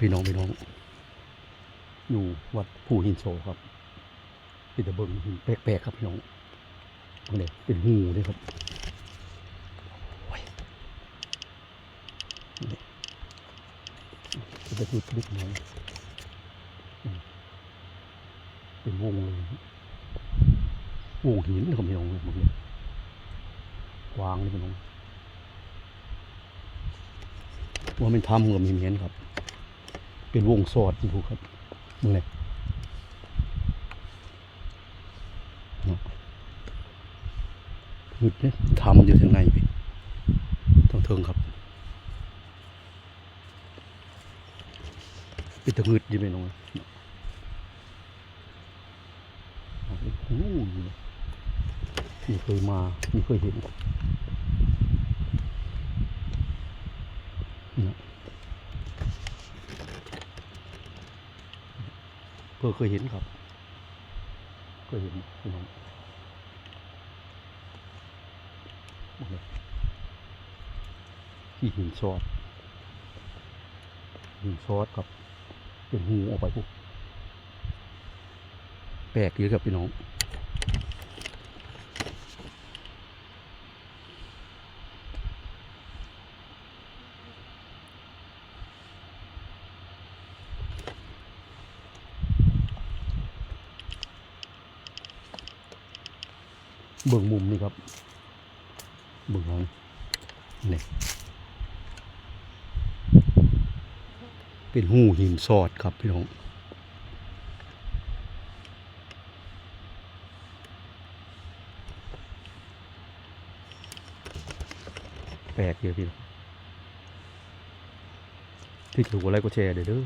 พี่น้องพี่น้อง อยู่วัดภูหินโซครับพี่ตะเบิงหินแปลกๆครับพี่น้องตรงนี้เป็นหูด้วยครับจะไปดูคลิปน้องอืมเป็นวงเลยวงหินนะครับพี่น้องเมื่อกี้กวางนี่พี่น้องว่ามันทำกับมีเมียนครับ เป็นวงสอดอยู่ครับมึงเลยเนาะหึดเนี่ยทำอยู่ทางในพี่ต้องเทิงครับเป็นตะหึดอยู่ไปน้องโอ้โหนี่เคยมานี่เคยเห็นนะ เพื่อเคยเห็นครับเคยเห็นพี่น้องที่หินซอดหินซอดครับเป็นหูออกไปปุ๊บแปลกเยอะครับพี่น้อง เบื้องมุมนี่ครับ เบื้องหลังนี่เป็นหูหินสอดครับพี่น้องแปลกเดียวพี่น้องที่ถูกอะไรก็แชร์เด้อเด้อ